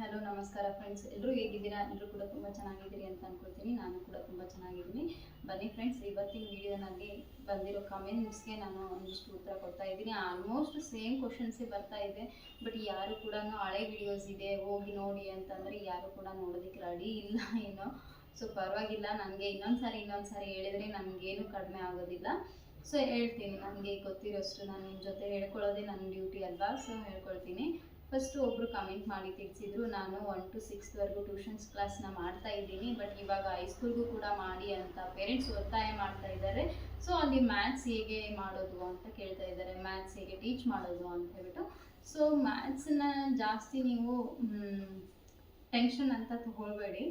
Hello, ನಮಸ್ಕಾರ friends ಎಲ್ಲರೂ ಹೇಗಿದ್ದೀರಾ? ಎಲ್ಲರೂ ಕೂಡ ತುಂಬ ಚೆನ್ನಾಗಿದ್ದೀರಿ ಅಂತ ಅನ್ಕೊಳ್ತೀನಿ. ನಾನು ಕೂಡ ತುಂಬ ಚೆನ್ನಾಗಿದ್ದೀನಿ. ಬನ್ನಿ ಫ್ರೆಂಡ್ಸ್ ಇವತ್ತಿನ ವಿಡಿಯೋನಲ್ಲಿ ಬಂದಿರೋ ಕಮೆಂಟ್ಸ್ಗೆ ನಾನು ಒಂದಿಷ್ಟು ಉತ್ತರ ಕೊಡ್ತಾ ಇದ್ದೀನಿ. ಆಲ್ಮೋಸ್ಟ್ ಸೇಮ್ ಕ್ವಶನ್ಸೇ ಬರ್ತಾ ಇದೆ. ಬಟ್ ಯಾರು ಕೂಡ ಹಳೆ ವಿಡಿಯೋಸ್ ಇದೆ, ಹೋಗಿ ನೋಡಿ ಅಂತಂದರೆ ಯಾರು ಕೂಡ ನೋಡೋದಕ್ಕೆ ರೆಡಿ ಇಲ್ಲ ಏನೋ. ಸೊ ಪರವಾಗಿಲ್ಲ. ನನಗೆ ಇನ್ನೊಂದು ಸಾರಿ ಇನ್ನೊಂದು ಸಾರಿ ಹೇಳಿದರೆ ನನಗೇನು ಕಡಿಮೆ ಆಗೋದಿಲ್ಲ. ಸೊ ಹೇಳ್ತೀನಿ. ನನಗೆ ಗೊತ್ತಿರೋಷ್ಟು ನಾನು ನಿಮ್ಮ ಜೊತೆ ಹೇಳ್ಕೊಳ್ಳೋದೇ ನನ್ನ ಡ್ಯೂಟಿ ಅಲ್ವಾ? ಸೊ ಹೇಳ್ಕೊಳ್ತೀನಿ. ಫಸ್ಟು ಒಬ್ಬರು ಕಮೆಂಟ್ ಮಾಡಿ ತಿಳಿಸಿದ್ರು. ನಾನು ಒನ್ ಟು ಸಿಕ್ಸ್ತ್ವರೆಗೂ ಟ್ಯೂಷನ್ಸ್ ಕ್ಲಾಸ್ನ ಮಾಡ್ತಾ ಇದ್ದೀನಿ. ಬಟ್ ಇವಾಗ ಹೈಸ್ಕೂಲ್ಗೂ ಕೂಡ ಮಾಡಿ ಅಂತ ಪೇರೆಂಟ್ಸ್ ಒತ್ತಾಯ ಮಾಡ್ತಾ ಇದ್ದಾರೆ. ಸೊ ಅಲ್ಲಿ ಮ್ಯಾಥ್ಸ್ ಹೇಗೆ ಮಾಡೋದು ಅಂತ ಕೇಳ್ತಾ ಇದ್ದಾರೆ. ಮ್ಯಾಥ್ಸ್ ಹೇಗೆ ಟೀಚ್ ಮಾಡೋದು ಅಂತ ಹೇಳ್ಬಿಟ್ಟು. ಸೊ ಮ್ಯಾಥ್ಸನ್ನ ಜಾಸ್ತಿ ನೀವು ಟೆನ್ಷನ್ ಅಂತ ತಗೊಳ್ಬೇಡಿ.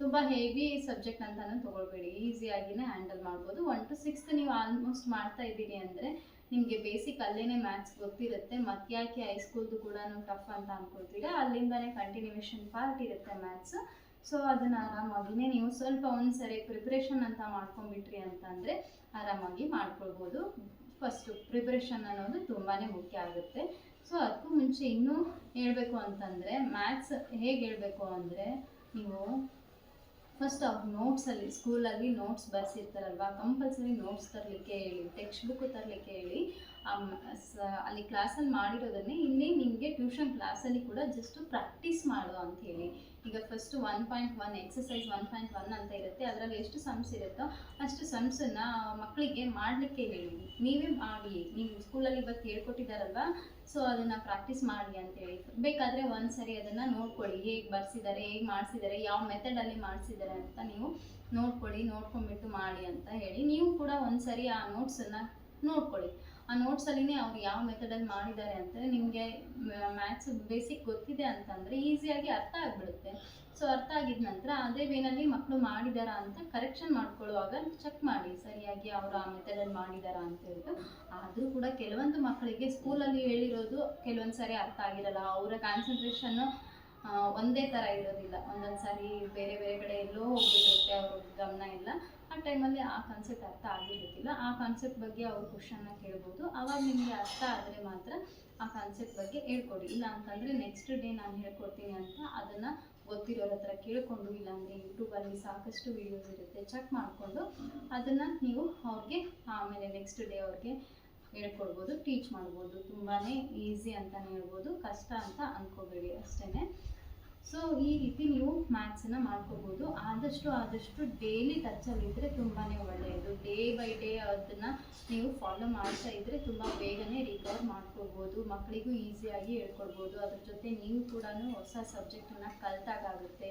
ತುಂಬ ಹೆವಿ ಸಬ್ಜೆಕ್ಟ್ ಅಂತಲೂ ತೊಗೊಳ್ಬೇಡಿ. ಈಸಿಯಾಗಿನೇ ಹ್ಯಾಂಡಲ್ ಮಾಡ್ಬೋದು. ಒನ್ ಟು ಸಿಕ್ಸ್ತ್ ನೀವು ಆಲ್ಮೋಸ್ಟ್ ಮಾಡ್ತಾ ಇದ್ದೀರಿ ಅಂದರೆ ನಿಮಗೆ ಬೇಸಿಕ್ ಅಲ್ಲೇ ಮ್ಯಾಥ್ಸ್ ಗೊತ್ತಿರುತ್ತೆ ಮತ್ತೆ ಯಾಕೆ ಹೈಸ್ಕೂಲ್ದು ಕೂಡ ಟಫ್ ಅಂತ ಅನ್ಕೊಳ್ತೀರಾ ಅಲ್ಲಿಂದನೇ ಕಂಟಿನ್ಯೂಷನ್ ಪಾರ್ಟ್ ಇರುತ್ತೆ ಮ್ಯಾಥ್ಸ್ ಸೊ ಅದನ್ನು ಆರಾಮಾಗಿನೇ ನೀವು ಸ್ವಲ್ಪ ಒಂದ್ಸರಿ ಪ್ರಿಪ್ರೇಷನ್ ಅಂತ ಮಾಡ್ಕೊಂಡ್ಬಿಟ್ರಿ ಅಂತಂದರೆ ಆರಾಮಾಗಿ ಮಾಡ್ಕೊಳ್ಬೋದು. ಫಸ್ಟು ಪ್ರಿಪ್ರೇಷನ್ ಅನ್ನೋದು ತುಂಬಾ ಮುಖ್ಯ ಆಗುತ್ತೆ. ಸೊ ಅದಕ್ಕೂ ಮುಂಚೆ ಇನ್ನೂ ಹೇಳಬೇಕು ಅಂತಂದರೆ ಮ್ಯಾಥ್ಸ್ ಹೇಗೆ ಹೇಳಬೇಕು ಅಂದರೆ, ನೀವು ಫಸ್ಟ್ ಅವ್ರ ನೋಟ್ಸಲ್ಲಿ ಸ್ಕೂಲಲ್ಲಿ ನೋಟ್ಸ್ ಬರ್ಸಿರ್ತಾರಲ್ವ? ಕಂಪಲ್ಸರಿ ನೋಟ್ಸ್ ತರಲಿಕ್ಕೆ ಹೇಳಿ ಟೆಕ್ಸ್ಟ್ ಬುಕ್ ತರಲಿಕ್ಕೆ ಹೇಳಿ. ಅಲ್ಲಿ ಕ್ಲಾಸಲ್ಲಿ ಮಾಡಿರೋದನ್ನೇ ಇಲ್ಲಿ ನಿಮಗೆ ಟ್ಯೂಷನ್ ಕ್ಲಾಸಲ್ಲಿ ಕೂಡ ಜಸ್ಟ್ ಪ್ರಾಕ್ಟೀಸ್ ಮಾಡು ಅಂತ ಹೇಳಿ. ಈಗ first one point one exercise one point one ಅಂತ ಇರುತ್ತೆ. ಅದರಲ್ಲಿ ಎಷ್ಟು ಸಮ್ಸ್ ಇರುತ್ತೋ ಅಷ್ಟು ಸಮ್ಸನ್ನು ಮಕ್ಕಳಿಗೆ ಮಾಡಲಿಕ್ಕೆ ಹೇಳಿ. ನೀವೇ ಮಾಡಿ. ನೀವು ಸ್ಕೂಲಲ್ಲಿ ಇವತ್ತು ಹೇಳ್ಕೊಟ್ಟಿದ್ದಾರಲ್ವ? ಸೊ ಅದನ್ನು ಪ್ರಾಕ್ಟೀಸ್ ಮಾಡಿ ಅಂತೇಳಿ ಬೇಕಾದರೆ ಒಂದು ಸರಿ ಅದನ್ನು ನೋಡ್ಕೊಳ್ಳಿ. ಹೇಗೆ ಬರ್ಸಿದ್ದಾರೆ ಹೇಗೆ ಮಾಡಿಸಿದ್ದಾರೆ ಯಾವ ಮೆಥಡಲ್ಲಿ ಮಾಡಿಸಿದ್ದಾರೆ ಅಂತ ನೀವು ನೋಡ್ಕೊಳ್ಳಿ ನೋಡ್ಕೊಂಬಿಟ್ಟು ಮಾಡಿ ಅಂತ ಹೇಳಿ. ನೀವು ಕೂಡ ಒಂದು ಸರಿ ಆ ನೋಟ್ಸನ್ನು ನೋಡ್ಕೊಳ್ಳಿ. ಆ ನೋಟ್ಸಲ್ಲಿನೇ ಅವ್ರು ಯಾವ ಮೆಥಡಲ್ಲಿ ಮಾಡಿದ್ದಾರೆ ಅಂತಂದರೆ ನಿಮಗೆ ಮ್ಯಾಥ್ಸ್ ಬೇಸಿಕ್ ಗೊತ್ತಿದೆ ಅಂತಂದರೆ ಈಸಿಯಾಗಿ ಅರ್ಥ ಆಗಿಬಿಡುತ್ತೆ. ಸೊ ಅರ್ಥ ಆಗಿದ ನಂತರ ಅದೇ ವೇನಲ್ಲಿ ಮಕ್ಕಳು ಮಾಡಿದಾರಾ ಅಂತ ಕರೆಕ್ಷನ್ ಮಾಡ್ಕೊಳ್ಳುವಾಗ ಚೆಕ್ ಮಾಡಿ ಸರಿಯಾಗಿ ಅವರು ಆ ಮೆಥಡಲ್ಲಿ ಮಾಡಿದಾರಾ ಅಂತ ಹೇಳ್ಬಿಟ್ಟು. ಆದರೂ ಕೂಡ ಕೆಲವೊಂದು ಮಕ್ಕಳಿಗೆ ಸ್ಕೂಲಲ್ಲಿ ಹೇಳಿರೋದು ಕೆಲವೊಂದು ಸಾರಿ ಅರ್ಥ ಆಗಿರಲ್ಲ. ಅವರ ಕಾನ್ಸಂಟ್ರೇಷನ್ನು ಒಂದೇ ಥರ ಇರೋದಿಲ್ಲ. ಒಂದೊಂದು ಸಾರಿ ಬೇರೆ ಬೇರೆ ಕಡೆ ಎಲ್ಲೋ ಹೋಗ್ಬಿಟ್ಟಿರುತ್ತೆ ಅವ್ರ, ಗಮನ ಇಲ್ಲ. ಆ ಟೈಮಲ್ಲಿ ಆ ಕಾನ್ಸೆಪ್ಟ್ ಅರ್ಥ ಆಗಿರೋದಿಲ್ಲ ಆ ಕಾನ್ಸೆಪ್ಟ್ ಬಗ್ಗೆ ಅವ್ರ ಕ್ವಶನ್ನ ಕೇಳ್ಬೋದು. ಆವಾಗ ನಿಮಗೆ ಅರ್ಥ ಆದರೆ ಮಾತ್ರ ಆ ಕಾನ್ಸೆಪ್ಟ್ ಬಗ್ಗೆ ಹೇಳ್ಕೊಡಿ. ಇಲ್ಲ ಅಂತಂದರೆ ನೆಕ್ಸ್ಟ್ ಡೇ ನಾನು ಹೇಳ್ಕೊಡ್ತೀನಿ ಅಂತ ಅದನ್ನು ಗೊತ್ತಿರೋರ ಹತ್ರ ಕೇಳಿಕೊಂಡು, ಇಲ್ಲಾಂದರೆ ಯೂಟ್ಯೂಬಲ್ಲಿ ಸಾಕಷ್ಟು ವೀಡಿಯೋಸ್ ಇರುತ್ತೆ ಚೆಕ್ ಮಾಡಿಕೊಂಡು ಅದನ್ನು ನೀವು ಅವ್ರಿಗೆ ಆಮೇಲೆ ನೆಕ್ಸ್ಟ್ ಡೇ ಅವ್ರಿಗೆ ಹೇಳ್ಕೊಡ್ಬೋದು ಟೀಚ್ ಮಾಡ್ಬೋದು ತುಂಬಾ ಈಸಿ ಅಂತಲೇ ಹೇಳ್ಬೋದು, ಕಷ್ಟ ಅಂತ ಅಂದ್ಕೋಬೇಡಿ ಅಷ್ಟೇ ಸೊ ಈ ರೀತಿ ನೀವು ಮ್ಯಾಥ್ಸನ್ನು ಮಾಡ್ಕೋಬೋದು. ಆದಷ್ಟು ಆದಷ್ಟು ಡೈಲಿ ಟಚಲ್ಲಿದ್ದರೆ ತುಂಬಾ ಒಳ್ಳೆಯದು. ಡೇ ಬೈ ಡೇ ಅದನ್ನು ನೀವು ಫಾಲೋ ಮಾಡ್ತಾ ಇದ್ದರೆ ತುಂಬ ಬೇಗನೆ ರಿಕವರ್ ಮಾಡ್ಕೋಬೋದು. ಮಕ್ಕಳಿಗೂ ಈಸಿಯಾಗಿ ಹೇಳ್ಕೊಡ್ಬೋದು. ಅದ್ರ ಜೊತೆ ನೀವು ಕೂಡ ಹೊಸ ಸಬ್ಜೆಕ್ಟನ್ನು ಕಲ್ತಾಗುತ್ತೆ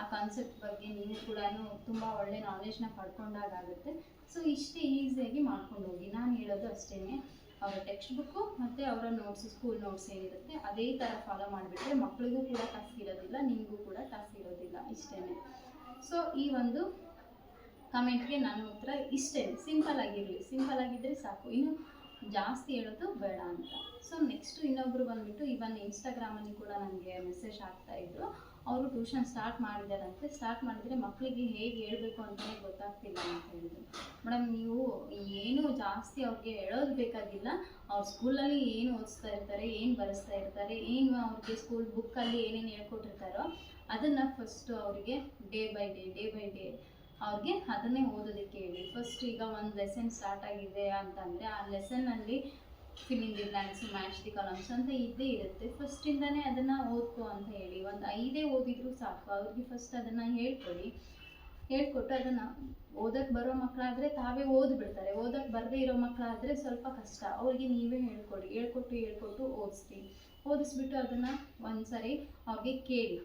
ಆ ಕಾನ್ಸೆಪ್ಟ್ ಬಗ್ಗೆ ನೀವು ಕೂಡ ತುಂಬ ಒಳ್ಳೆ ನಾಲೆಜ್ನ ಪಡ್ಕೊಂಡಾಗುತ್ತೆ ಸೊ ಇಷ್ಟೇ ಈಸಿಯಾಗಿ ಮಾಡ್ಕೊಂಡು ಹೋಗಿ. ನಾನು ಹೇಳೋದು ಅಷ್ಟೇ ಅವರ ಟೆಕ್ಸ್ಟ್ ಬುಕ್ಕು ಮತ್ತು ಅವರ ನೋಟ್ಸ್ ಸ್ಕೂಲ್ ನೋಟ್ಸ್ ಏನಿರುತ್ತೆ, ಅದೇ ಥರ ಫಾಲೋ ಮಾಡಿಬಿಟ್ರೆ ಮಕ್ಕಳಿಗೂ ಕೂಡ ಟಫ್ ಇರೋದಿಲ್ಲ, ನಿಮಗೂ ಕೂಡ ಟಫ್ ಇರೋದಿಲ್ಲ. ಇಷ್ಟೇ ಸೊ ಈ ಒಂದು ಕಮೆಂಟ್ಗೆ ನನ್ನ ಉತ್ತರ ಇಷ್ಟೇ ಸಿಂಪಲ್ ಆಗಿರಲಿ. ಸಿಂಪಲ್ ಆಗಿದ್ದರೆ ಸಾಕು. ಇನ್ನು ಜಾಸ್ತಿ ಹೇಳೋದು ಬೇಡ ಅಂತ. ಸೊ ನೆಕ್ಸ್ಟು ಇನ್ನೊಬ್ಬರು ಬಂದುಬಿಟ್ಟು ಇವನ್ ಇನ್ಸ್ಟಾಗ್ರಾಮಲ್ಲಿ ಕೂಡ ನನಗೆ ಮೆಸೇಜ್ ಆಗ್ತಾ ಇದ್ರು. ಅವರು ಟ್ಯೂಷನ್ ಸ್ಟಾರ್ಟ್ ಮಾಡಿದಾರಂತೆ. ಸ್ಟಾರ್ಟ್ ಮಾಡಿದರೆ ಮಕ್ಕಳಿಗೆ ಹೇಗೆ ಹೇಳಬೇಕು ಅಂತಲೇ ಗೊತ್ತಾಗ್ತಿಲ್ಲ ಅಂತ ಹೇಳಿದ್ರು. ಮೇಡಮ್ ನೀವು ಏನು ಜಾಸ್ತಿ ಅವ್ರಿಗೆ ಹೇಳೋದು ಬೇಕಾಗಿಲ್ಲ. ಅವ್ರ ಸ್ಕೂಲಲ್ಲಿ ಏನು ಓದಿಸ್ತಾ ಇರ್ತಾರೆ, ಏನು ಬರೆಸ್ತಾ ಇರ್ತಾರೆ, ಏನು ಅವ್ರಿಗೆ ಸ್ಕೂಲ್ ಬುಕ್ಕಲ್ಲಿ ಏನೇನು ಹೇಳ್ಕೊಟ್ಟಿರ್ತಾರೋ ಅದನ್ನು ಫಸ್ಟು ಅವರಿಗೆ day by day day by day ಅವ್ರಿಗೆ ಅದನ್ನೇ ಓದೋದಕ್ಕೆ ಹೇಳಿ. ಫಸ್ಟ್ ಈಗ ಒಂದು ಲೆಸನ್ ಸ್ಟಾರ್ಟ್ ಆಗಿದೆ ಅಂತಂದರೆ ಆ ಲೆಸನ್ನಲ್ಲಿ filling the blanks match the columns ಅಂತ ಇದ್ದೇ ಇರುತ್ತೆ. ಫಸ್ಟಿಂದನೇ ಅದನ್ನು ಓದ್ಕೊ ಅಂತ ಹೇಳಿ. ಒಂದು ಐದೇ ಓದಿದ್ರು ಸಾಕು. ಅವ್ರಿಗೆ ಫಸ್ಟ್ ಅದನ್ನು ಹೇಳ್ಕೊಡಿ. ಹೇಳ್ಕೊಟ್ಟು ಅದನ್ನು ಓದಕ್ಕೆ ಬರೋ ಮಕ್ಕಳಾದರೆ ತಾವೇ ಓದ್ಬಿಡ್ತಾರೆ. ಓದಕ್ಕೆ ಬರದೇ ಇರೋ ಮಕ್ಕಳಾದರೆ ಸ್ವಲ್ಪ ಕಷ್ಟ. ಅವ್ರಿಗೆ ನೀವೇ ಹೇಳ್ಕೊಡಿ. ಹೇಳ್ಕೊಟ್ಟು ಹೇಳ್ಕೊಟ್ಟು ಓದಿಸ್ತೀನಿ. ಓದಿಸ್ಬಿಟ್ಟು ಅದನ್ನು ಒಂದು ಸರಿ ಅವ್ರಿಗೆ ಕೇಳಿ.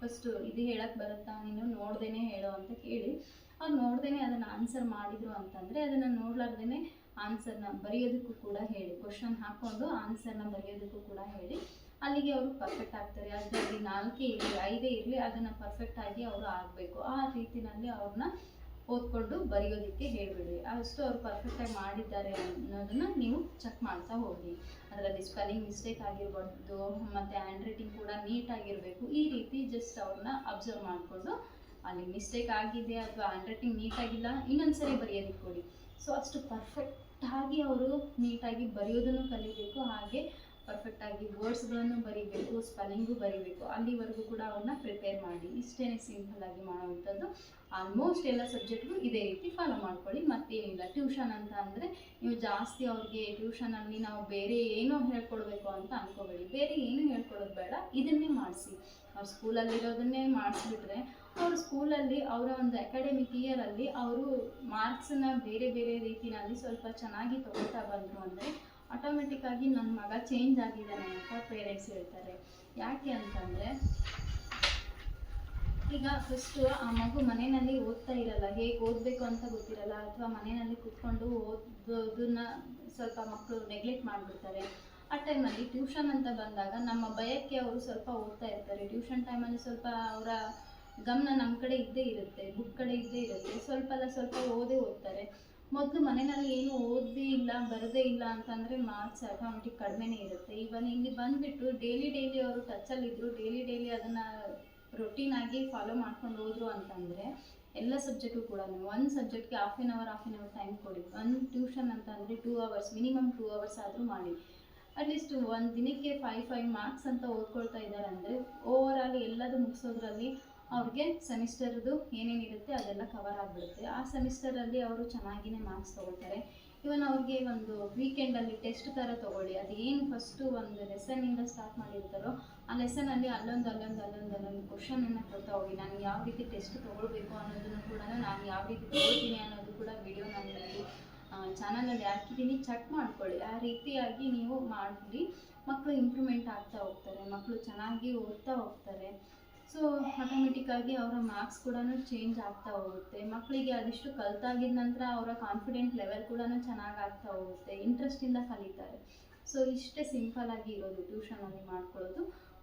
ಫಸ್ಟು ಇದು ಹೇಳಕ್ಕೆ ಬರುತ್ತಾ ನೀನು? ನೋಡ್ದೇನೆ ಹೇಳೋ ಅಂತ ಕೇಳಿ. ಅವ್ರು ನೋಡ್ದೇನೆ ಅದನ್ನು ಆನ್ಸರ್ ಮಾಡಿದ್ರು ಅಂತಂದರೆ ಅದನ್ನು ನೋಡ್ಲಾರ್ದೇ ಆನ್ಸರ್ನ ಬರೆಯೋದಕ್ಕೂ ಕೂಡ ಹೇಳಿ. ಕ್ವಶನ್ ಹಾಕ್ಕೊಂಡು ಆನ್ಸರ್ನ ಬರೆಯೋದಕ್ಕೂ ಕೂಡ ಹೇಳಿ. ಅಲ್ಲಿಗೆ ಅವರು ಪರ್ಫೆಕ್ಟ್ ಆಗ್ತಾರೆ. ಅದರಲ್ಲಿ ನಾಲ್ಕೇ ಇರಲಿ, ಐದೇ ಇರಲಿ, ಅದನ್ನು ಪರ್ಫೆಕ್ಟಾಗಿ ಅವರು ಆಗಬೇಕು. ಆ ರೀತಿನಲ್ಲಿ ಅವ್ರನ್ನ ಓದ್ಕೊಂಡು ಬರೆಯೋದಕ್ಕೆ ಹೇಳಿಬಿಡಿ ಅಷ್ಟು ಅವ್ರು ಪರ್ಫೆಕ್ಟಾಗಿ ಮಾಡಿದ್ದಾರೆ ಅನ್ನೋದನ್ನ ನೀವು ಚೆಕ್ ಮಾಡ್ತಾ ಹೋಗಿ ಅದರಲ್ಲಿ ಸ್ಪೆಲ್ಲಿಂಗ್ ಮಿಸ್ಟೇಕ್ ಆಗಿರ್ಬಾರ್ದು ಮತ್ತು ಹ್ಯಾಂಡ್ ರೈಟಿಂಗ್ ಕೂಡ ನೀಟಾಗಿರಬೇಕು ಈ ರೀತಿ ಜಸ್ಟ್ ಅವ್ರನ್ನ ಅಬ್ಸರ್ವ್ ಮಾಡಿಕೊಂಡು ಅಲ್ಲಿ ಮಿಸ್ಟೇಕ್ ಆಗಿದೆ ಅಥವಾ ಹ್ಯಾಂಡ್ ರೈಟಿಂಗ್ ನೀಟಾಗಿಲ್ಲ ಇನ್ನೊಂದ್ಸರಿ ಬರೆಯೋದಕ್ಕೆ ಕೊಡಿ. ಸೊ ಅಷ್ಟು ಪರ್ಫೆಕ್ಟಾಗಿ ಅವರು ನೀಟಾಗಿ ಬರೆಯೋದನ್ನು ಕಲಿಬೇಕು, ಹಾಗೆ ಪರ್ಫೆಕ್ಟಾಗಿ ವರ್ಡ್ಸ್ಗಳನ್ನು ಬರೀಬೇಕು ಸ್ಪೆಲ್ಲಿಂಗು ಬರೀಬೇಕು. ಅಲ್ಲಿವರೆಗೂ ಕೂಡ ಅವ್ರನ್ನ ಪ್ರಿಪೇರ್ ಮಾಡಿ. ಇಷ್ಟೇ ಸಿಂಪಲ್ಲಾಗಿ ಮಾಡುವಂಥದ್ದು ಆಲ್ಮೋಸ್ಟ್ ಎಲ್ಲ ಸಬ್ಜೆಕ್ಟ್ಗೂ ಇದೇ ರೀತಿ ಫಾಲೋ ಮಾಡ್ಕೊಳ್ಳಿ. ಮತ್ತೇನಿಲ್ಲ. ಟ್ಯೂಷನ್ ಅಂತ ಅಂದರೆ ನೀವು ಜಾಸ್ತಿ ಅವ್ರಿಗೆ ಟ್ಯೂಷನಲ್ಲಿ ನಾವು ಬೇರೆ ಏನೋ ಹೇಳ್ಕೊಡ್ಬೇಕು ಅಂತ ಅನ್ಕೋಬೇಡಿ. ಬೇರೆ ಏನೂ ಹೇಳ್ಕೊಡೋದು ಬೇಡ. ಇದನ್ನೇ ಮಾಡಿಸಿ. ಅವ್ರು ಸ್ಕೂಲಲ್ಲಿರೋದನ್ನೇ ಮಾಡಿಸ್ಬಿಟ್ರೆ ಅವರು ಸ್ಕೂಲಲ್ಲಿ ಅವರ ಒಂದು ಅಕಾಡೆಮಿಕ್ ಇಯರಲ್ಲಿ ಅವರು ಮಾರ್ಕ್ಸನ್ನ ಬೇರೆ ಬೇರೆ ರೀತಿಯಲ್ಲಿ ಸ್ವಲ್ಪ ಚೆನ್ನಾಗಿ ತಗೋತಾ ಬಂದರು ಅಂದರೆ ಆಟೋಮೆಟಿಕ್ಕಾಗಿ ನನ್ನ ಮಗ ಚೇಂಜ್ ಆಗಿದ್ದಾನೆ ಅಂತ ಪೇರೆಂಟ್ಸ್ ಹೇಳ್ತಾರೆ. ಯಾಕೆ ಅಂತಂದರೆ ಈಗ ಫಸ್ಟು ಆ ಮಗು ಮನೆಯಲ್ಲಿ ಓದ್ತಾ ಇರಲ್ಲ, ಹೇಗೆ ಓದಬೇಕು ಅಂತ ಗೊತ್ತಿರಲ್ಲ, ಅಥವಾ ಮನೆಯಲ್ಲಿ ಕೂತ್ಕೊಂಡು ಓದೋದನ್ನ ಸ್ವಲ್ಪ ಮಕ್ಕಳು ನೆಗ್ಲೆಕ್ಟ್ ಮಾಡಿಬಿಡ್ತಾರೆ. ಆ ಟೈಮಲ್ಲಿ ಟ್ಯೂಷನ್ ಅಂತ ಬಂದಾಗ ನಮ್ಮ ಭಯಕ್ಕೆ ಅವರು ಸ್ವಲ್ಪ ಓದ್ತಾ ಇರ್ತಾರೆ. ಟ್ಯೂಷನ್ ಟೈಮಲ್ಲಿ ಸ್ವಲ್ಪ ಅವರ ಗಮನ ನಮ್ಮ ಕಡೆ ಇದ್ದೇ ಇರುತ್ತೆ ಬುಕ್ ಕಡೆ ಇದ್ದೇ ಇರುತ್ತೆ. ಸ್ವಲ್ಪ ಅಲ್ಲ ಸ್ವಲ್ಪ ಓದೇ ಓದ್ತಾರೆ. ಮೊದಲು ಮನೆಯಲ್ಲಿ ಏನು ಓದಿ ಇಲ್ಲ, ಬರದೇ ಇಲ್ಲ ಅಂತಂದರೆ ಮಾರ್ಕ್ಸ್ ಆಟೋಮೆಟಿಕ್ ಕಡಿಮೆನೇ ಇರುತ್ತೆ. ಇವನ್ ಇಲ್ಲಿ ಬಂದುಬಿಟ್ಟು ಡೈಲಿ ಡೈಲಿ ಅವರು ಟಚಲ್ಲಿದ್ದರು ಡೈಲಿ ಡೈಲಿ ಅದನ್ನು ರೊಟೀನ್ ಆಗಿ ಫಾಲೋ ಮಾಡ್ಕೊಂಡು ಹೋದ್ರು ಅಂತಂದರೆ ಎಲ್ಲ ಸಬ್ಜೆಕ್ಟು ಕೂಡ ಒಂದು ಸಬ್ಜೆಕ್ಟ್ಗೆ half an hour half an hour time ಕೊಡಿ. ಒಂದು ಟ್ಯೂಷನ್ ಅಂತ ಅಂದರೆ two hours minimum two hours ಆದರೂ ಮಾಡಿ. ಅಟ್ಲೀಸ್ಟ್ ಒಂದು ದಿನಕ್ಕೆ ಫೈವ್ ಫೈವ್ ಮಾರ್ಕ್ಸ್ ಅಂತ ಓದ್ಕೊಳ್ತಾ ಇದ್ದಾರೆ ಅಂದರೆ ಓವರ್ ಆಲ್ ಎಲ್ಲದು ಮುಗಿಸೋದ್ರಲ್ಲಿ ಅವ್ರಿಗೆ ಸೆಮಿಸ್ಟರ್ದು ಏನೇನಿರುತ್ತೆ ಅದೆಲ್ಲ ಕವರ್ ಆಗಿಬಿಡುತ್ತೆ. ಆ ಸೆಮಿಸ್ಟರಲ್ಲಿ ಅವರು ಚೆನ್ನಾಗಿನೇ ಮಾರ್ಕ್ಸ್ ತೊಗೊಳ್ತಾರೆ. ಇವನ್ ಅವ್ರಿಗೆ ಒಂದು ವೀಕೆಂಡಲ್ಲಿ ಟೆಸ್ಟ್ ಥರ ತೊಗೊಳ್ಳಿ. ಅದೇನು ಫಸ್ಟು ಒಂದು ಲೆಸನಿಂದ ಸ್ಟಾರ್ಟ್ ಮಾಡಿರ್ತಾರೋ, ಆ ಲೆಸನಲ್ಲಿ ಅಲ್ಲೊಂದು ಅಲ್ಲೊಂದು ಅಲ್ಲೊಂದು ಅಲ್ಲೊಂದು ಕ್ವಶನನ್ನು ಕೊಡ್ತಾ ಹೋಗಿ. ನಾನು ಯಾವ ರೀತಿ ಟೆಸ್ಟ್ ತೊಗೊಳ್ಬೇಕು ಅನ್ನೋದನ್ನು ಕೂಡ ನಾನು ಯಾವ ರೀತಿ ತೊಗೊಳ್ತೀನಿ ಅನ್ನೋದು ಕೂಡ ವಿಡಿಯೋ ನನ್ನಲ್ಲಿ ಚಾನಲಲ್ಲಿ ಹಾಕಿದ್ದೀನಿ ಚೆಕ್ ಮಾಡ್ಕೊಳ್ಳಿ. ಆ ರೀತಿಯಾಗಿ ನೀವು ಮಾಡಿ ಮಕ್ಕಳು ಇಂಪ್ರೂವ್ಮೆಂಟ್ ಆಗ್ತಾ ಹೋಗ್ತಾರೆ. ಮಕ್ಕಳು ಚೆನ್ನಾಗಿ ಓದ್ತಾ ಹೋಗ್ತಾರೆ. ಸೊ ಆಟೋಮೆಟಿಕ್ಕಾಗಿ ಅವರ ಮಾರ್ಕ್ಸ್ ಕೂಡ ಚೇಂಜ್ ಆಗ್ತಾ ಹೋಗುತ್ತೆ. ಮಕ್ಕಳಿಗೆ ಅದಿಷ್ಟು ಕಲ್ತಾಗಿದ ನಂತರ ಅವರ ಕಾನ್ಫಿಡೆಂಟ್ ಲೆವೆಲ್ ಕೂಡ ಚೆನ್ನಾಗಿ ಆಗ್ತಾ ಹೋಗುತ್ತೆ. ಇಂಟ್ರೆಸ್ಟಿಂದ ಕಲಿತಾರೆ. ಸೊ ಇಷ್ಟೇ ಆಗಿ ಇರೋದು ಟ್ಯೂಷನಲ್ಲಿ ಮಾಡ್ಕೊಳ್ಳೋದು.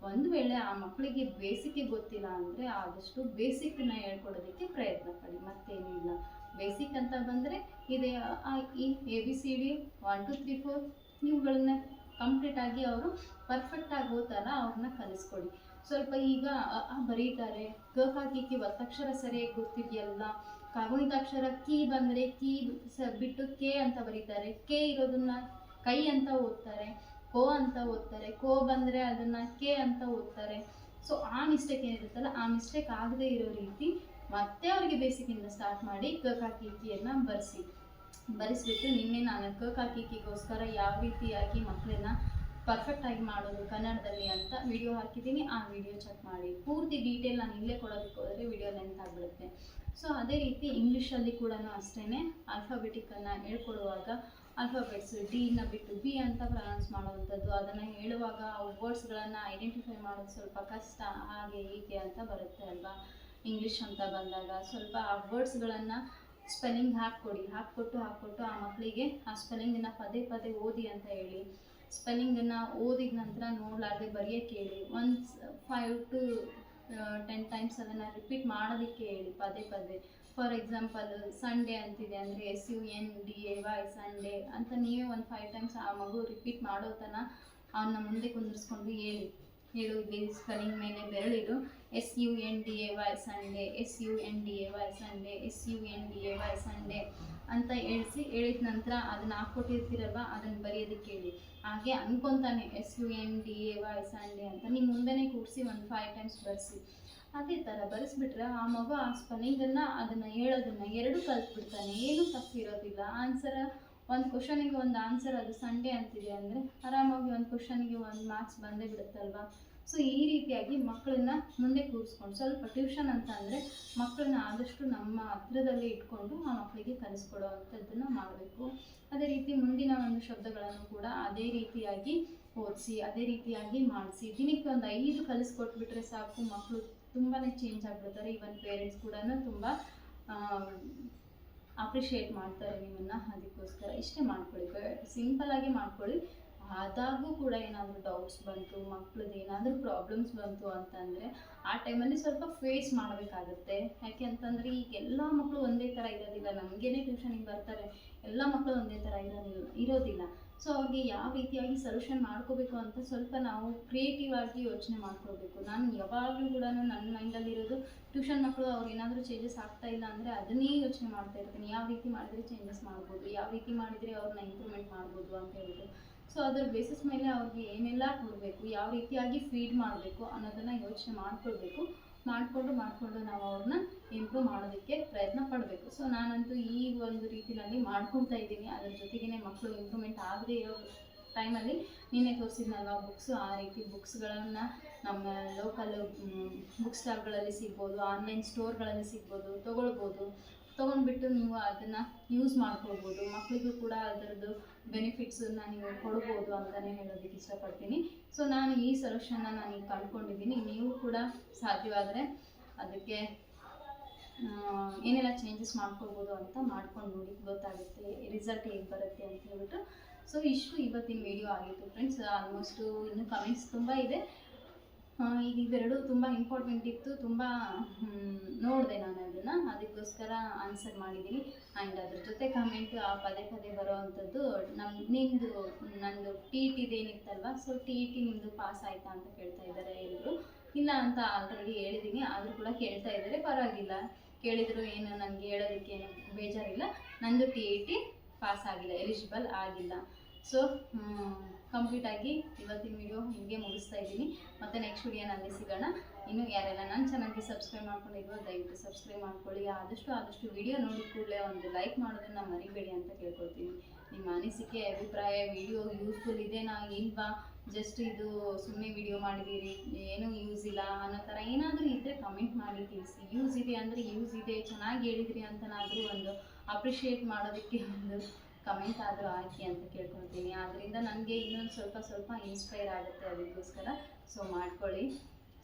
ಒಂದು ವೇಳೆ ಆ ಮಕ್ಕಳಿಗೆ ಬೇಸಿಕ್ಗೆ ಗೊತ್ತಿಲ್ಲ ಅಂದರೆ ಆದಷ್ಟು ಬೇಸಿಕ್ನ ಹೇಳ್ಕೊಡೋದಕ್ಕೆ ಪ್ರಯತ್ನ ಪಡಿ. ಮತ್ತೇನಿಲ್ಲ ಬೇಸಿಕ್ ಅಂತ ಬಂದರೆ ಇದೆ ಈ A B C D one two three four ಇವುಗಳನ್ನ ಕಂಪ್ಲೀಟಾಗಿ ಅವರು ಪರ್ಫೆಕ್ಟಾಗಿ ಓದ್ತಾರ ಅವ್ರನ್ನ ಕಲಿಸ್ಕೊಡಿ. ಸ್ವಲ್ಪ ಈಗ ಬರೀತಾರೆ ಕ ಹಾಕಿ ಒತ್ತಕ್ಷರ ಸರಿಯಾಗಿ ಗೊತ್ತಿದೆಯಲ್ಲ ಕಾಗುಣಿತಾಕ್ಷರ ಕಿ ಬಂದರೆ ಕಿ ಸ, ಬಿಟ್ಟು ಕೆ ಅಂತ ಬರೀತಾರೆ. ಕೆ ಇರೋದನ್ನ ಕೈ ಅಂತ ಓದ್ತಾರೆ, ಕೋ ಅಂತ ಓದ್ತಾರೆ, ಕೋ ಬಂದರೆ ಅದನ್ನು ಕೆ ಅಂತ ಓದ್ತಾರೆ. ಸೊ ಆ ಮಿಸ್ಟೇಕ್ ಏನಿರುತ್ತಲ್ಲ, ಆ ಮಿಸ್ಟೇಕ್ ಆಗದೇ ಇರೋ ರೀತಿ ಮತ್ತೆ ಅವರಿಗೆ ಬೇಸಿಕ್ಕಿಂದ ಸ್ಟಾರ್ಟ್ ಮಾಡಿ ಕ ಕ ಕಿ ಕಿಯನ್ನು ಬರೆಸಿ. ಬರೆಸ್ಬಿಟ್ಟು ನಿನ್ನೆ ನಾನು ಕ ಕ ಕಿ ಕಿಗೋಸ್ಕರ ಯಾವ ರೀತಿಯಾಗಿ ಮಕ್ಕಳನ್ನ ಪರ್ಫೆಕ್ಟಾಗಿ ಮಾಡೋದು ಕನ್ನಡದಲ್ಲಿ ಅಂತ ವಿಡಿಯೋ ಹಾಕಿದ್ದೀನಿ. ಆ ವಿಡಿಯೋ ಚೆಕ್ ಮಾಡಿ. ಪೂರ್ತಿ ಡೀಟೇಲ್ ನಾನು ಇಲ್ಲೇ ಕೊಡೋದಕ್ಕೆ ಹೋದರೆ ವಿಡಿಯೋ ಲೆಂತ್ ಆಗಿಬಿಡುತ್ತೆ. ಸೊ ಅದೇ ರೀತಿ ಇಂಗ್ಲೀಷಲ್ಲಿ ಕೂಡ ಅಷ್ಟೇ ಆಲ್ಫಾಬೆಟಿಕನ್ನು ಹೇಳ್ಕೊಡುವಾಗ ಆಲ್ಫಾಬೆಟ್ಸ್ ಡಿನ ಬಿಟ್ಟು ಬಿ ಅಂತ ಪ್ರನೌನ್ಸ್ ಮಾಡುವಂಥದ್ದು, ಅದನ್ನು ಹೇಳುವಾಗ ವರ್ಡ್ಸ್ಗಳನ್ನು ಐಡೆಂಟಿಫೈ ಮಾಡೋದು ಸ್ವಲ್ಪ ಕಷ್ಟ, ಹಾಗೆ ಹೀಗೆ ಅಂತ ಬರುತ್ತೆ ಅಲ್ವಾ? ಇಂಗ್ಲೀಷ್ ಅಂತ ಬಂದಾಗ ಸ್ವಲ್ಪ ಆ ವರ್ಡ್ಸ್ಗಳನ್ನು ಸ್ಪೆಲ್ಲಿಂಗ್ ಹಾಕ್ಕೊಡಿ. ಹಾಕ್ಕೊಟ್ಟು ಹಾಕ್ಕೊಟ್ಟು ಆ ಮಕ್ಕಳಿಗೆ ಆ ಸ್ಪೆಲ್ಲಿಂಗನ್ನು ಪದೇ ಪದೇ ಓದಿ ಅಂತ ಹೇಳಿ. ಸ್ಪೆಲ್ಲಿಂಗನ್ನು ಓದಿದ ನಂತರ ನೋಡಲಾರ್ದೆ ಬರೆಯೋಕ್ಕೆ ಹೇಳಿ once five to ten times ಅದನ್ನು ರಿಪೀಟ್ ಮಾಡೋದಕ್ಕೆ ಹೇಳಿ, ಪದೇ ಪದೇ. ಫಾರ್ ಎಕ್ಸಾಂಪಲ್ ಸಂಡೇ ಅಂತಿದೆ ಅಂದರೆ S U N D A Y Sunday ಅಂತ ನೀವೇ ಒಂದು ಫೈವ್ ಟೈಮ್ಸ್ ಆ ಮಗು ರಿಪೀಟ್ ಮಾಡೋ ತನಕ ಅವನ್ನ ಮುಂದೆ ಕುಂದಿರಿಸ್ಕೊಂಡು ಹೇಳಿ. ಹೇಳು, ಇಲ್ಲಿ ಸ್ಪೆಲ್ಲಿಂಗ್ ಮೇಲೆ ಬೆರಳಿಡು. S U N D A Y Sunday, S U N D A Y Sunday, S U N D A Y Sunday ಅಂತ ಹೇಳಿಸಿ ಹೇಳಿದ ನಂತರ ಅದನ್ನ ಹಾಕ್ಕೊಟ್ಟಿರ್ತೀರಲ್ವ? ಅದನ್ನು ಬರೆಯೋದಕ್ಕೆ ಹೇಳಿ ಹಾಗೆ ಅಂದ್ಕೊತಾನೆ S U N D A Y Sunday ಅಂತ. ನೀವು ಮುಂದೆನೇ ಕೂರಿಸಿ ಒಂದು ಫೈವ್ ಟೈಮ್ಸ್ ಬರೆಸಿ. ಅದೇ ಥರ ಬರೆಸ್ಬಿಟ್ರೆ ಆ ಮಗು ಆ ಸ್ಪೆಲ್ಲಿಂಗನ್ನು ಅದನ್ನು ಹೇಳೋದನ್ನು ಎರಡು ಕಲ್ತ್ಬಿಡ್ತಾನೆ. ಏನೂ ತಪ್ಪಿರೋದಿಲ್ಲ. ಆನ್ಸರ್ ಒಂದು ಕ್ವಶನಿಗೆ ಒಂದು ಆನ್ಸರ್ ಅದು ಸಂಡೇ ಅಂತಿದೆ ಅಂದರೆ ಆರಾಮಾಗಿ ಒಂದು ಕ್ವಶನಿಗೆ ಒಂದು ಮಾರ್ಕ್ಸ್ ಬಂದೇ ಬಿಡುತ್ತಲ್ವಾ? ಸೊ ಈ ರೀತಿಯಾಗಿ ಮಕ್ಕಳನ್ನ ಮುಂದೆ ಕೂರಿಸ್ಕೊಂಡು, ಸ್ವಲ್ಪ ಟ್ಯೂಷನ್ ಅಂತ ಅಂದರೆ ಮಕ್ಕಳನ್ನ ಆದಷ್ಟು ನಮ್ಮ ಹತ್ರದಲ್ಲೇ ಇಟ್ಕೊಂಡು ಆ ಮಕ್ಕಳಿಗೆ ಕಲಿಸ್ಕೊಡೋ ಅಂಥದ್ದನ್ನು ಮಾಡಬೇಕು. ಅದೇ ರೀತಿ ಮುಂದಿನ ಒಂದು ಶಬ್ದಗಳನ್ನು ಕೂಡ ಅದೇ ರೀತಿಯಾಗಿ ಓದಿಸಿ, ಅದೇ ರೀತಿಯಾಗಿ ಮಾಡಿಸಿ. ದಿನಕ್ಕೆ ಒಂದು ಐದು ಕಲಿಸ್ಕೊಟ್ಬಿಟ್ರೆ ಸಾಕು, ಮಕ್ಕಳು ತುಂಬಾ ಚೇಂಜ್ ಆಗ್ಬಿಡ್ತಾರೆ. ಈವನ್ ಪೇರೆಂಟ್ಸ್ ಕೂಡ ತುಂಬ ಅಪ್ರಿಷಿಯೇಟ್ ಮಾಡ್ತಾರೆ ನಿಮ್ಮನ್ನು. ಅದಕ್ಕೋಸ್ಕರ ಇಷ್ಟೇ ಮಾಡ್ಕೊಳ್ಳಿ. ಸಿಂಪಲಾಗಿ ಮಾಡ್ಕೊಳ್ಳಿ. ಆದಾಗೂ ಕೂಡ ಏನಾದರೂ ಡೌಟ್ಸ್ ಬಂತು ಮಕ್ಳದ್ದು ಏನಾದರೂ ಪ್ರಾಬ್ಲಮ್ಸ್ ಬಂತು ಅಂತಂದರೆ ಆ ಟೈಮಲ್ಲಿ ಸ್ವಲ್ಪ ಫೇಸ್ ಮಾಡಬೇಕಾಗುತ್ತೆ. ಯಾಕೆ ಅಂತಂದರೆ ಈಗ ಎಲ್ಲ ಮಕ್ಕಳು ಒಂದೇ ಥರ ಇರೋದಿಲ್ಲ. ನಮಗೇನೆ ಟ್ಯೂಷನಿಗೆ ಬರ್ತಾರೆ. ಎಲ್ಲ ಮಕ್ಕಳು ಒಂದೇ ಥರ ಇರೋದಿಲ್ಲ ಇರೋದಿಲ್ಲ. ಸೊ ಅವ್ರಿಗೆ ಯಾವ ರೀತಿಯಾಗಿ ಸೊಲ್ಯೂಷನ್ ಮಾಡ್ಕೋಬೇಕು ಅಂತ ಸ್ವಲ್ಪ ನಾವು ಕ್ರಿಯೇಟಿವ್ ಆಗಿ ಯೋಚನೆ ಮಾಡ್ಕೋಬೇಕು ನಾನು ಯಾವಾಗಲೂ ಕೂಡ ನನ್ನ ಮೈಂಡಲ್ಲಿರೋದು ಟ್ಯೂಷನ್ ಮಕ್ಕಳು ಅವ್ರು ಏನಾದರೂ ಚೇಂಜಸ್ ಆಗ್ತಾ ಇಲ್ಲ ಅಂದರೆ ಅದನ್ನೇ ಯೋಚನೆ ಮಾಡ್ತಾ ಇರ್ತೀನಿ. ಯಾವ ರೀತಿ ಮಾಡಿದ್ರೆ ಚೇಂಜಸ್ ಮಾಡ್ಬೋದು? ಯಾವ ರೀತಿ ಮಾಡಿದರೆ ಅವ್ರನ್ನ ಇಂಪ್ರೂವ್ಮೆಂಟ್ ಮಾಡ್ಬೋದು ಅಂತ ಹೇಳ್ಬಿಟ್ಟು. ಸೊ ಅದರ ಬೇಸಿಸ್ ಮೇಲೆ ಅವ್ರಿಗೆ ಏನೆಲ್ಲ ಕೊಡಬೇಕು, ಯಾವ ರೀತಿಯಾಗಿ ಫೀಡ್ ಮಾಡಬೇಕು ಅನ್ನೋದನ್ನು ಯೋಚನೆ ಮಾಡ್ಕೊಳ್ಬೇಕು. ಮಾಡಿಕೊಂಡು ಮಾಡಿಕೊಂಡು ನಾವು ಅವ್ರನ್ನ ಇಂಪ್ರೂವ್ ಮಾಡೋದಕ್ಕೆ ಪ್ರಯತ್ನ ಪಡಬೇಕು. ಸೊ ನಾನಂತೂ ಈ ಒಂದು ರೀತಿಯಲ್ಲಿ ಮಾಡ್ಕೊಳ್ತಾ ಇದ್ದೀನಿ. ಅದ್ರ ಜೊತೆಗೇ ಮಕ್ಕಳು ಇಂಪ್ರೂವ್ಮೆಂಟ್ ಆಗದೇ ಇರೋ ಟೈಮಲ್ಲಿ ನಿನ್ನೆ ತೋರಿಸಿದ್ನಲ್ವ ಬುಕ್ಸು ಆ ರೀತಿ ಬುಕ್ಸ್ಗಳನ್ನು ನಮ್ಮ ಲೋಕಲ್ ಬುಕ್ ಸ್ಟಾಲ್ಗಳಲ್ಲಿ ಸಿಗ್ಬೋದು ಆನ್ಲೈನ್ ಸ್ಟೋರ್ಗಳಲ್ಲಿ ಸಿಗ್ಬೋದು, ತೊಗೊಳ್ಬೋದು. ತೊಗೊಂಡ್ಬಿಟ್ಟು ನೀವು ಅದನ್ನು ಯೂಸ್ ಮಾಡ್ಕೊಳ್ಬೋದು. ಮಕ್ಕಳಿಗೂ ಕೂಡ ಅದರದ್ದು ಬೆನಿಫಿಟ್ಸನ್ನ ನೀವು ಕೊಡ್ಬೋದು ಅಂತಲೇ ಹೇಳೋದಕ್ಕೆ ಇಷ್ಟಪಡ್ತೀನಿ. ಸೊ ನಾನು ಈ ಸೊಲ್ಯೂಷನ್ನ ನಾನು ಕಂಡ್ಕೊಂಡಿದ್ದೀನಿ. ನೀವು ಕೂಡ ಸಾಧ್ಯವಾದರೆ ಅದಕ್ಕೆ ಏನೆಲ್ಲ ಚೇಂಜಸ್ ಮಾಡ್ಕೊಳ್ಬೋದು ಅಂತ ಮಾಡ್ಕೊಂಡು ನೋಡಿ. ಗೊತ್ತಾಗುತ್ತೆ ರಿಸಲ್ಟ್ ಹೇಗೆ ಬರುತ್ತೆ ಅಂತ ಹೇಳ್ಬಿಟ್ಟು. ಸೊ ಇಷ್ಟು ಇವತ್ತಿನ ವಿಡಿಯೋ ಆಗಿತ್ತು ಫ್ರೆಂಡ್ಸ್ ಆಲ್ಮೋಸ್ಟು ಇನ್ನು ಕಮೆಂಟ್ಸ್ ತುಂಬ ಇದೆ. ಈಗ ಇವೆರಡು ತುಂಬ ಇಂಪಾರ್ಟೆಂಟ್ ಇತ್ತು. ತುಂಬ ನೋಡಿದೆ ನಾನು ಅದನ್ನು. ಅದಕ್ಕೋಸ್ಕರ ಆನ್ಸರ್ ಮಾಡಿದ್ದೀನಿ. ಆ್ಯಂಡ್ ಅದ್ರ ಜೊತೆ ಕಮೆಂಟ್ ಆ ಪದೇ ಪದೇ ಬರೋವಂಥದ್ದು ನಮ್ಮ ನಿಮ್ಮದು ನನ್ನದು ಟಿ ಇ ಟಿದೇನಿತ್ತಲ್ವ ಸೊ ಟಿ ಇ ಟಿ ನಿಮ್ಮದು ಪಾಸ್ ಆಯಿತಾ ಅಂತ ಕೇಳ್ತಾ ಇದ್ದಾರೆ ಎಲ್ಲರೂ ಇಲ್ಲ ಅಂತ ಆಲ್ರೆಡಿ ಹೇಳಿದ್ದೀನಿ. ಆದರೂ ಕೂಡ ಕೇಳ್ತಾ ಇದ್ದಾರೆ. ಪರವಾಗಿಲ್ಲ. ಕೇಳಿದ್ರು ಏನು ನನಗೆ ಹೇಳೋದಕ್ಕೆ ಏನು ಬೇಜಾರಿಲ್ಲ. ನನ್ನದು ಟಿ ಇ ಟಿ ಪಾಸ್ ಆಗಿಲ್ಲ. ಎಲಿಜಿಬಲ್ ಆಗಿಲ್ಲ. ಸೊ ಕಂಪ್ಲೀಟ್ ಆಗಿ ಇವತ್ತಿನ ವಿಡಿಯೋ ಹೀಗೆ ಮುಗಿಸ್ತಾ ಇದ್ದೀನಿ. ಮತ್ತೆ ನೆಕ್ಸ್ಟ್ ವಿಡಿಯೋನಲ್ಲಿ ಸಿಗೋಣ. ಇನ್ನು ಯಾರೆಲ್ಲ ನನ್ನ ಚಾನಲ್ಗೆ ಸಬ್ಸ್ಕ್ರೈಬ್ ಮಾಡ್ಕೊಂಡಿದ್ವೋ ದಯವಿಟ್ಟು ಸಬ್ಸ್ಕ್ರೈಬ್ ಮಾಡ್ಕೊಳ್ಳಿ. ಆದಷ್ಟು ಆದಷ್ಟು ವಿಡಿಯೋ ನೋಡಿದ ಕೂಡಲೇ ಒಂದು ಲೈಕ್ ಮಾಡೋದನ್ನು ಮರಿಬೇಡಿ ಅಂತ ಕೇಳ್ಕೊಳ್ತೀನಿ. ನಿಮ್ಮ ಅನಿಸಿಕೆ, ಅಭಿಪ್ರಾಯ ವಿಡಿಯೋ ಯೂಸ್ಫುಲ್ ಇದೆನಾ, ಇಲ್ವಾ? ಜಸ್ಟ್ ಇದು ಸುಮ್ಮನೆ ವಿಡಿಯೋ ಮಾಡಿದ್ದೀರಿ ಏನೂ ಯೂಸ್ ಇಲ್ಲ ಅನ್ನೋ ಥರ ಏನಾದರೂ ಇದ್ದರೆ ಕಮೆಂಟ್ ಮಾಡಿ, ತಿಳಿಸಿ. ಯೂಸ್ ಇದೆ ಅಂದರೆ ಯೂಸ್ ಇದೆ, ಚೆನ್ನಾಗಿ ಹೇಳಿದ್ರಿ ಅಂತನಾದರೂ ಒಂದು ಅಪ್ರಿಷಿಯೇಟ್ ಮಾಡೋದಕ್ಕೆ ಒಂದು ಕಮೆಂಟ್ ಆದರೂ ಹಾಕಿ ಅಂತ ಕೇಳ್ಕೊತೀನಿ ಆದ್ದರಿಂದ ನನಗೆ ಇನ್ನೊಂದು ಸ್ವಲ್ಪ ಸ್ವಲ್ಪ ಇನ್ಸ್ಪೈರ್ ಆಗುತ್ತೆ ಅದಕ್ಕೋಸ್ಕರ. ಸೊ ಮಾಡ್ಕೊಳ್ಳಿ.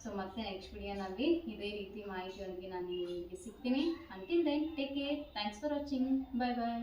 ಸೊ ಮತ್ತೆ ನೆಕ್ಸ್ಟ್ ವಿಡಿಯೋನಲ್ಲಿ ಇದೇ ರೀತಿ ಮಾಹಿತಿಯೊಂದಿಗೆ ನಾನು ನಿಮಗೆ ಸಿಗ್ತೀನಿ. Until then take care thanks for watching bye bye